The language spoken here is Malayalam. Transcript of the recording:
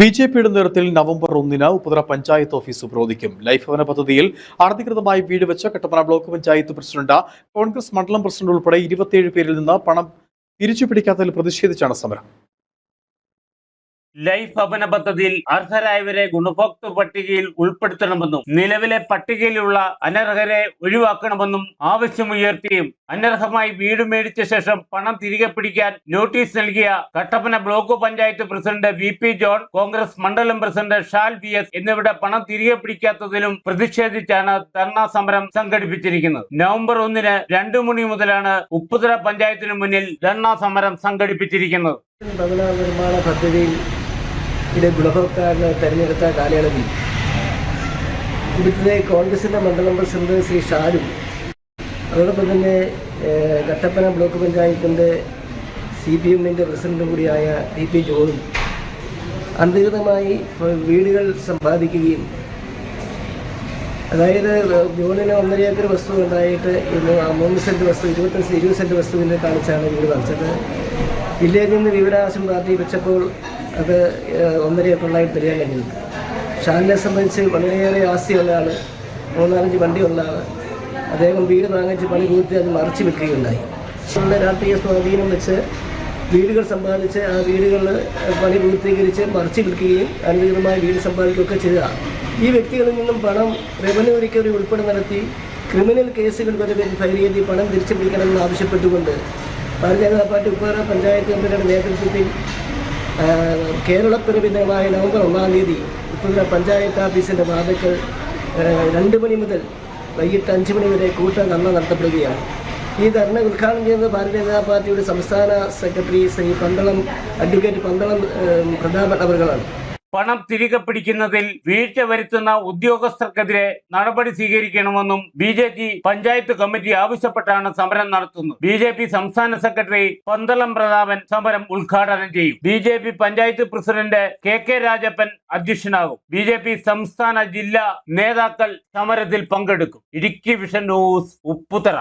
ബി ജെ പിയുടെ നേതൃത്വത്തിൽ നവംബർ ഒന്നിന് ഉപ്പുതറ പഞ്ചായത്ത് ഓഫീസ് ഉപരോധിക്കും. ലൈഫ് ഭവന പദ്ധതിയിൽ അനധികൃതമായി വീട് വെച്ച കട്ടപ്പന ബ്ലോക്ക് പഞ്ചായത്ത് പ്രസിഡന്റ് കോൺഗ്രസ് മണ്ഡലം പ്രസിഡന്റ് ഉൾപ്പെടെ ഇരുപത്തിയേഴ് പേരിൽ നിന്ന് പണം തിരിച്ചു പിടിക്കാത്തതിൽ പ്രതിഷേധിച്ചാണ് സമരം. ലൈഫ് ഭവന പദ്ധതിയിൽ അർഹരായവരെ ഗുണഭോക്തൃ പട്ടികയിൽ ഉൾപ്പെടുത്തണമെന്നും നിലവിലെ പട്ടികയിലുള്ള അനർഹരെ ഒഴിവാക്കണമെന്നും ആവശ്യമുയർത്തിയും അനർഹമായി വീട് മേടിച്ച ശേഷം പണം തിരികെ പിടിക്കാൻ നോട്ടീസ് നൽകിയ Kattappana block panchayat president V P John Congress മണ്ഡലം പ്രസിഡന്റ് ഷാൽ ബി എസ് എന്നിവരുടെ പണം തിരികെ പിടിക്കാത്തതിലും പ്രതിഷേധിച്ചാണ് ധർണാ സമരം സംഘടിപ്പിച്ചിരിക്കുന്നത്. നവംബർ ഒന്നിന് രണ്ടു മണി മുതലാണ് ഉപ്പുതറ പഞ്ചായത്തിനു മുന്നിൽ ധർണാ സമരം സംഘടിപ്പിച്ചിരിക്കുന്നത്. ഭവന നിർമ്മാണ പദ്ധതിയിൽ ഇത് ഗുണഭോക്താവിനെ തെരഞ്ഞെടുത്ത കാലയളവിൽ ഇവിടുത്തെ കോൺഗ്രസിന്റെ മണ്ഡലം പ്രസിഡന്റ് ശ്രീ ഷാരും അതോടൊപ്പം തന്നെ കട്ടപ്പന ബ്ലോക്ക് പഞ്ചായത്തിന്റെ സി പി എമ്മിന്റെ പ്രസിഡന്റും കൂടിയായ ടി പി ജോണും അനധികൃതമായി വീടുകൾ സമ്പാദിക്കുകയും അതായത് ജോണിന് ഒന്നര ഏക്കർ വസ്തു ഉണ്ടായിട്ട് ഇന്ന് മൂന്ന് സെന്റ് വസ്തു ഇരുപത്തഞ്ച് ഇരുപത് സെന്റ് വസ്തുവിനെ കാണിച്ചാണ് വീട് വാങ്ങിച്ചത് ജില്ലയിൽ നിന്ന് വിവരാവകാശം പാർട്ടി വെച്ചപ്പോൾ അത് ഒന്നര ഏക്കറിലായിട്ട് തരികയാണ് കഴിഞ്ഞത് ഷാലിനെ സംബന്ധിച്ച് വളരെയേറെ ആസ്തിയുള്ള ആൾ മൂന്നാലഞ്ച് വണ്ടിയുള്ള ആൾ അദ്ദേഹം വീട് വാങ്ങിച്ച് പണി പൂർത്തി അത് മറിച്ച് വിൽക്കുകയുണ്ടായി ഉള്ള രാഷ്ട്രീയ സ്വാധീനം വെച്ച് വീടുകൾ സമ്പാദിച്ച് ആ വീടുകൾ പണി പൂർത്തീകരിച്ച് മറിച്ച് വിൽക്കുകയും അനുകൂലമായ വീട് സമ്പാദിക്കുകയൊക്കെ ചെയ്യുക ഈ വ്യക്തികളിൽ നിന്നും പണം റവന്യൂ റിക്കവറി ഉൾപ്പെടെ നടത്തി ക്രിമിനൽ കേസുകൾ വരെ ഫയൽ ചെയ്ത് പണം തിരിച്ചു പിടിക്കണമെന്ന് ആവശ്യപ്പെട്ടുകൊണ്ട് ഭാരതീയ ജനതാ പാർട്ടി ഉപ്പേറ പഞ്ചായത്ത് കമ്മിറ്റിയുടെ നേതൃത്വത്തിൽ ആ, കേരളപ്പിറവി ദിനമായ നവംബർ ഒന്നാം തീയതി ഉപ്പുതറ പഞ്ചായത്ത് ഓഫീസിന്റെ വാതിക്കൽ രണ്ട് മണി മുതൽ വൈകിട്ട് അഞ്ച് മണി വരെ കൂട്ട ധർണ നടത്തപ്പെടുകയാണ്. ഈ ധർണ ഉദ്ഘാടനം ചെയ്യുന്നത് ഭാരതീയ ജനതാ പാർട്ടിയുടെ സംസ്ഥാന സെക്രട്ടറി ശ്രീ പന്തളം അഡ്വക്കേറ്റ് പന്തളം പ്രതാപൻ പണം തിരികെ പിടിക്കുന്നതിൽ വീഴ്ച വരുത്തുന്ന ഉദ്യോഗസ്ഥർക്കെതിരെ നടപടി സ്വീകരിക്കണമെന്നും B J P panchayat committee ആവശ്യപ്പെട്ടാണ് സമരം നടത്തുന്നത്. ബി ജെ പി സംസ്ഥാന സെക്രട്ടറി പന്തളം പ്രതാപൻ സമരം ഉദ്ഘാടനം ചെയ്യും. B J P panchayat president K K Rajappan അധ്യക്ഷനാകും. B J P സംസ്ഥാന ജില്ലാ നേതാക്കൾ സമരത്തിൽ പങ്കെടുക്കും. Idukki vision news Upputhara.